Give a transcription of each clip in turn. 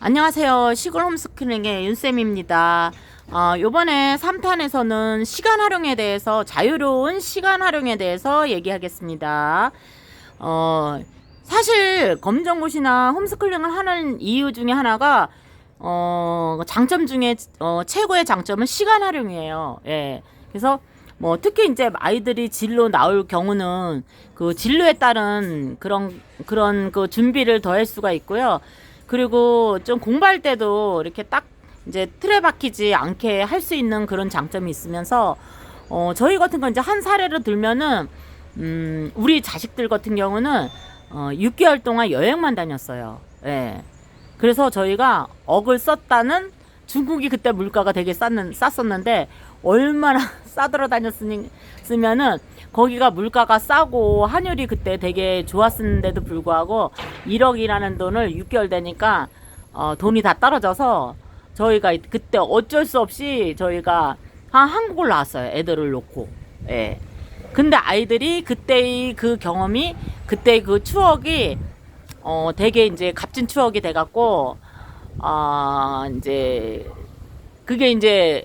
안녕하세요. 시골 홈스쿨링의 윤쌤입니다. 어, 요번에 3탄에서는 시간 활용에 대해서, 자유로운 시간 활용에 대해서 얘기하겠습니다. 어, 사실 검정고시나 홈스쿨링을 하는 이유 중에 하나가, 어, 장점 중에, 어, 최고의 장점은 시간 활용이에요. 예. 그래서, 뭐, 특히 이제 아이들이 진로 나올 경우는 그 진로에 따른 그런, 그런 그 준비를 더할 수가 있고요. 그리고 좀 공부할 때도 이렇게 딱 이제 틀에 박히지 않게 할 수 있는 그런 장점이 있으면서 어 저희 같은 건 이제 한 사례를 들면은 음 우리 자식들 같은 경우는 어 6개월 동안 여행만 다녔어요. 예. 그래서 저희가 억을 썼다는 중국이 그때 물가가 되게 쌌는 쌌었는데 얼마나 싸들어 다녔으면은 거기가 물가가 싸고 환율이 그때 되게 좋았는데도 불구하고 1억이라는 돈을 6개월 되니까 어, 돈이 다 떨어져서 저희가 그때 어쩔 수 없이 저희가 한 한국을 나왔어요. 애들을 놓고. 예. 근데 아이들이 그때의 그 경험이 그때의 그 추억이 어 되게 이제 값진 추억이 돼 갖고 아 이제 그게 이제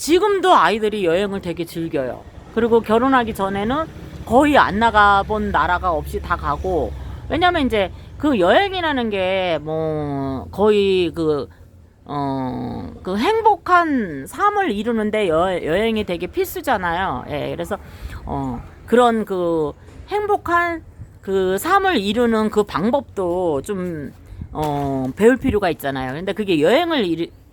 지금도 아이들이 여행을 되게 즐겨요. 그리고 결혼하기 전에는 거의 안 나가본 나라가 없이 다 가고 왜냐면 이제 그 여행이라는 게 뭐 거의 그 어, 그 행복한 삶을 이루는데 여, 여행이 되게 필수잖아요. 예, 그래서, 어, 그런 그 행복한 그 삶을 이루는 그 방법도 좀, 어, 배울 필요가 있잖아요. 근데 그게 여행을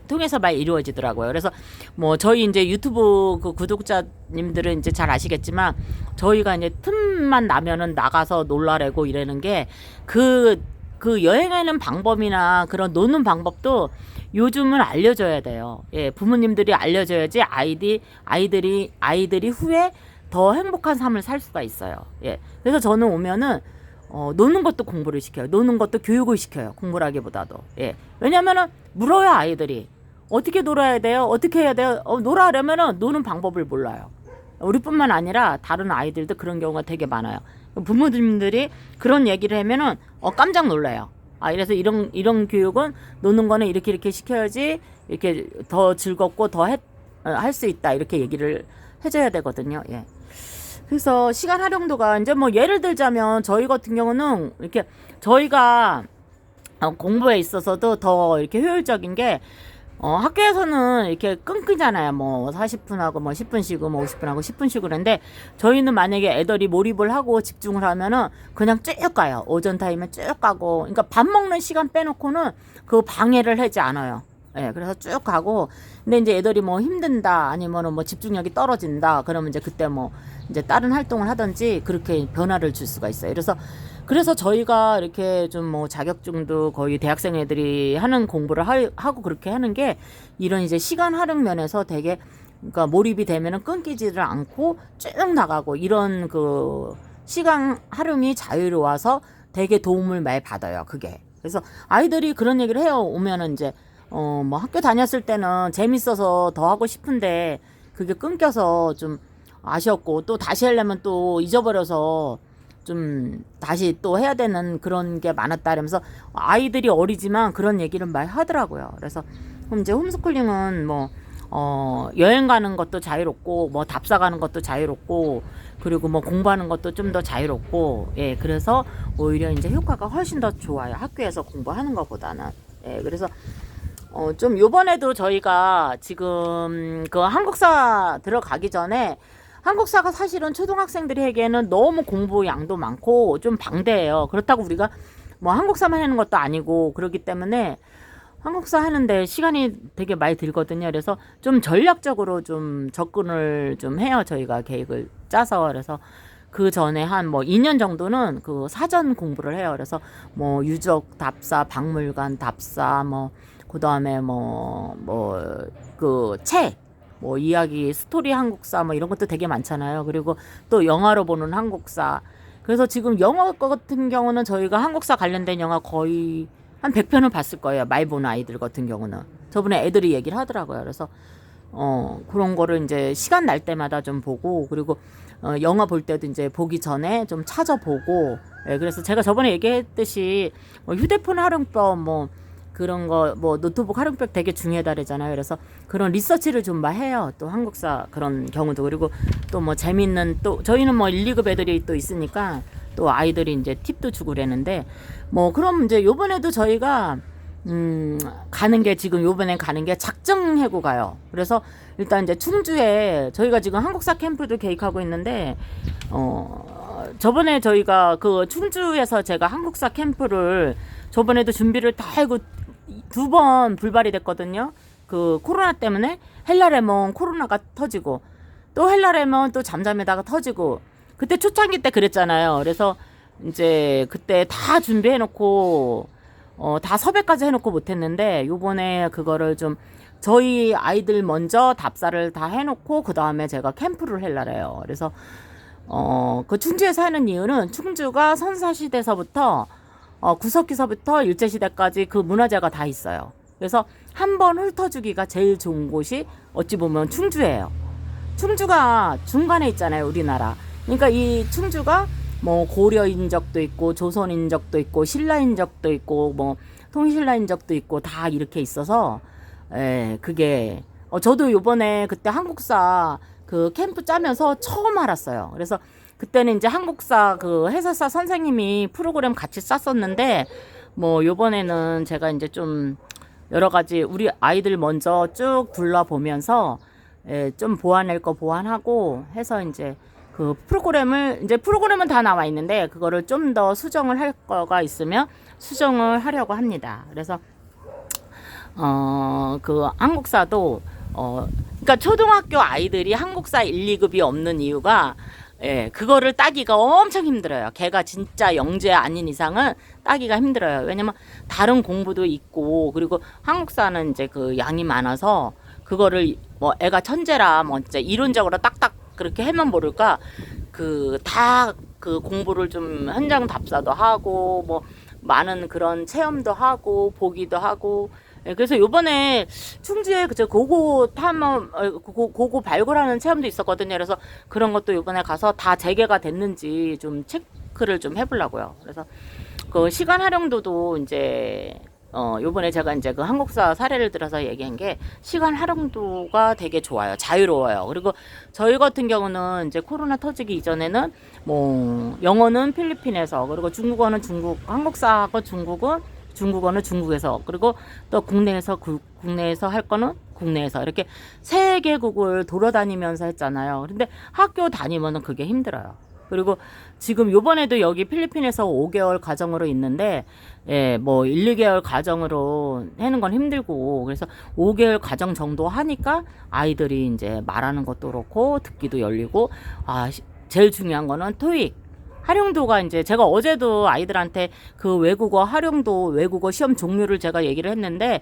통해서만 이루어지더라고요. 그래서 뭐 저희 이제 유튜브 그 구독자님들은 이제 잘 아시겠지만 저희가 이제 틈만 나면은 나가서 놀라래고 이러는 게그그 여행하는 방법이나 그런 노는 방법도 요즘은 알려줘야 돼요. 예, 부모님들이 알려줘야지 아이디 아이들이 아이들이 후에 더 행복한 삶을 살 수가 있어요. 예, 그래서 저는 오면은 어, 노는 것도 공부를 시켜요. 노는 것도 교육을 시켜요. 공부라기보다도. 예, 왜냐면은 물어요 아이들이 어떻게 놀아야 돼요? 어떻게 해야 돼요? 어, 놀아려면은 노는 방법을 몰라요. 우리뿐만 아니라 다른 아이들도 그런 경우가 되게 많아요. 부모님들이 그런 얘기를 하면은 어 깜짝 놀라요. 아 이래서 이런 이런 교육은 노는 거는 이렇게 이렇게 시켜야지 이렇게 더 즐겁고 더 할 수 있다 이렇게 얘기를 해줘야 되거든요. 예. 그래서 시간 활용도가 이제 뭐 예를 들자면 저희 같은 경우는 이렇게 저희가 어, 공부에 있어서도 더 이렇게 효율적인 게 어, 학교에서는 이렇게 끊기잖아요. 뭐 40분하고 뭐 10분 쉬고 뭐 50분 하고 10분 쉬고 그런데 저희는 만약에 애들이 몰입을 하고 집중을 하면은 그냥 쭉 가요. 오전 타임에 쭉 가고. 그러니까 밥 먹는 시간 빼놓고는 그 방해를 하지 않아요. 예, 네, 그래서 쭉 가고. 근데 이제 애들이 뭐 힘든다 아니면은 뭐 집중력이 떨어진다 그러면 이제 그때 뭐 이제 다른 활동을 하든지 그렇게 변화를 줄 수가 있어요. 그래서 그래서 저희가 이렇게 좀 뭐 자격증도 거의 대학생 애들이 하는 공부를 하, 하고 그렇게 하는 게 이런 이제 시간 활용 면에서 되게 그러니까 몰입이 되면은 끊기지를 않고 쭉 나가고 이런 그 시간 활용이 자유로워서 되게 도움을 많이 받아요. 그게. 그래서 아이들이 그런 얘기를 해요. 오면은 이제 어 뭐 학교 다녔을 때는 재밌어서 더 하고 싶은데 그게 끊겨서 좀 아쉬웠고 또 다시 하려면 또 잊어버려서 좀 다시 또 해야 되는 그런 게 많았다 그러면서 아이들이 어리지만 그런 얘기를 많이 하더라고요. 그래서 그럼 이제 홈스쿨링은 뭐 어, 여행 가는 것도 자유롭고, 뭐 답사 가는 것도 자유롭고, 그리고 뭐 공부하는 것도 좀 더 자유롭고, 예, 그래서 오히려 이제 효과가 훨씬 더 좋아요. 학교에서 공부하는 것보다는. 예, 그래서 어, 좀 요번에도 저희가 지금 그 한국사 들어가기 전에 한국사가 사실은 초등학생들에게는 너무 공부 양도 많고 좀 방대해요. 그렇다고 우리가 뭐 한국사만 하는 것도 아니고 그렇기 때문에 한국사 하는데 시간이 되게 많이 들거든요. 그래서 좀 전략적으로 좀 접근을 좀 해요. 저희가 계획을 짜서 그래서 그 전에 한 뭐 2년 정도는 그 사전 공부를 해요. 그래서 뭐 유적 답사, 박물관 답사, 뭐 그다음에 뭐 뭐 그 책, 뭐 이야기, 스토리 한국사 뭐 이런 것도 되게 많잖아요. 그리고 또 영화로 보는 한국사. 그래서 지금 영화 같은 경우는 저희가 한국사 관련된 영화 거의 한 100편은 봤을 거예요. 많이 보는 아이들 같은 경우는. 저번에 애들이 얘기를 하더라고요. 그래서 어 그런 거를 이제 시간 날 때마다 좀 보고 그리고 어 영화 볼 때도 이제 보기 전에 좀 찾아보고 예, 그래서 제가 저번에 얘기했듯이 뭐 휴대폰 활용법 뭐 그런 거 뭐 노트북 활용법 되게 중요하다 그러잖아요. 그래서 그런 리서치를 좀 막 해요. 또 한국사 그런 경우도 그리고 또 뭐 재밌는 또 저희는 뭐 1, 2급 애들이 또 있으니까 또 아이들이 이제 팁도 주고 그랬는데 뭐 그럼 이제 요번에도 저희가 음 가는 게 지금 요번에 가는 게 작정해고 가요. 그래서 일단 이제 충주에 저희가 지금 한국사 캠프도 계획하고 있는데 어 저번에 저희가 그 충주에서 제가 한국사 캠프를 저번에도 준비를 다 하고 두 번 불발이 됐거든요. 그 코로나 때문에 헬라레몬 코로나가 터지고 또 헬라레몬 또 잠잠에다가 터지고 그때 초창기 때 그랬잖아요. 그래서 이제 그때 다 준비해 놓고 어 다 섭외까지 해 놓고 못 했는데 요번에 그거를 좀 저희 아이들 먼저 답사를 다 해 놓고 그다음에 제가 캠프를 할라래요. 그래서 어 그 충주에 사는 이유는 충주가 선사시대서부터 어, 구석기서부터 일제시대까지 그 문화재가 다 있어요. 그래서 한 번 훑어주기가 제일 좋은 곳이 어찌 보면 충주예요. 충주가 중간에 있잖아요, 우리나라. 그러니까 이 충주가 뭐 고려 인 적도 있고 조선 인 적도 있고 신라 인 적도 있고 뭐 통신라 인 적도 있고 다 이렇게 있어서 예, 그게 어, 저도 요번에 그때 한국사 그 캠프 짜면서 처음 알았어요. 그래서 그때는 이제 한국사 그 해설사 선생님이 프로그램 같이 짰었는데 뭐 요번에는 제가 이제 좀 여러 가지 우리 아이들 먼저 쭉 둘러보면서 예, 좀 보완할 거 보완하고 해서 이제 그 프로그램을 이제 프로그램은 다 나와 있는데 그거를 좀 더 수정을 할 거가 있으면 수정을 하려고 합니다. 그래서 어 그 한국사도 어 그러니까 초등학교 아이들이 한국사 1, 2급이 없는 이유가 예, 그거를 따기가 엄청 힘들어요. 걔가 진짜 영재 아닌 이상은 따기가 힘들어요. 왜냐면 다른 공부도 있고 그리고 한국사는 이제 그 양이 많아서 그거를 뭐 애가 천재라 뭐 진짜 이론적으로 딱딱 그렇게 하면 모를까 그다그 공부를 좀 현장 답사도 하고 뭐 많은 그런 체험도 하고 보기도 하고 예, 그래서 요번에 충주에 그저 고고 탐험 어, 고고, 고고 발굴하는 체험도 있었거든요. 그래서 그런 것도 요번에 가서 다 재개가 됐는지 좀 체크를 좀 해보려고요. 그래서 그 시간 활용도도 이제 어 요번에 제가 이제 그 한국사 사례를 들어서 얘기한 게 시간 활용도가 되게 좋아요. 자유로워요. 그리고 저희 같은 경우는 이제 코로나 터지기 이전에는 뭐 영어는 필리핀에서 그리고 중국어는 중국 한국사하고 중국은 중국어는 중국에서 그리고 또 국내에서 구, 국내에서 할 거는 국내에서 이렇게 세 개국을 돌아다니면서 했잖아요. 근데 학교 다니면은 그게 힘들어요. 그리고 지금 요번에도 여기 필리핀에서 5개월 가정으로 있는데 예, 뭐 1, 2개월 가정으로 하는 건 힘들고 그래서 5개월 가정 정도 하니까 아이들이 이제 말하는 것도 그렇고 듣기도 열리고 아 시- 제일 중요한 거는 토익 활용도가 이제 제가 어제도 아이들한테 그 외국어 활용도 외국어 시험 종류를 제가 얘기를 했는데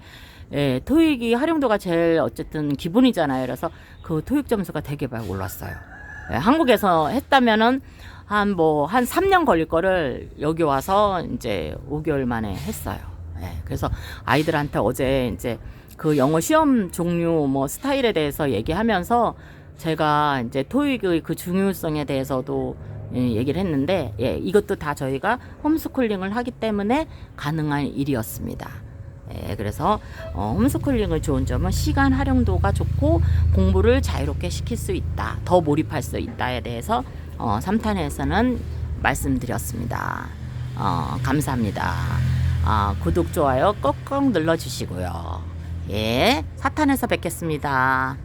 예, 토익이 활용도가 제일 어쨌든 기본이잖아요. 그래서 그 토익 점수가 되게 많이 올랐어요. 예, 한국에서 했다면은 한 뭐한 3년 걸릴 거를 여기 와서 이제 5개월 만에 했어요. 예, 그래서 아이들한테 어제 이제 그 영어 시험 종류 뭐 스타일에 대해서 얘기하면서 제가 이제 토익의 그 중요성에 대해서도 예, 얘기를 했는데 예, 이것도 다 저희가 홈스쿨링을 하기 때문에 가능한 일이었습니다. 예, 그래서 어, 홈스쿨링의 좋은 점은 시간 활용도가 좋고 공부를 자유롭게 시킬 수 있다, 더 몰입할 수 있다에 대해서 어, 3탄에서는 말씀드렸습니다. 어, 감사합니다. 아, 구독, 좋아요 꼭꼭 눌러주시고요. 예, 4탄에서 뵙겠습니다.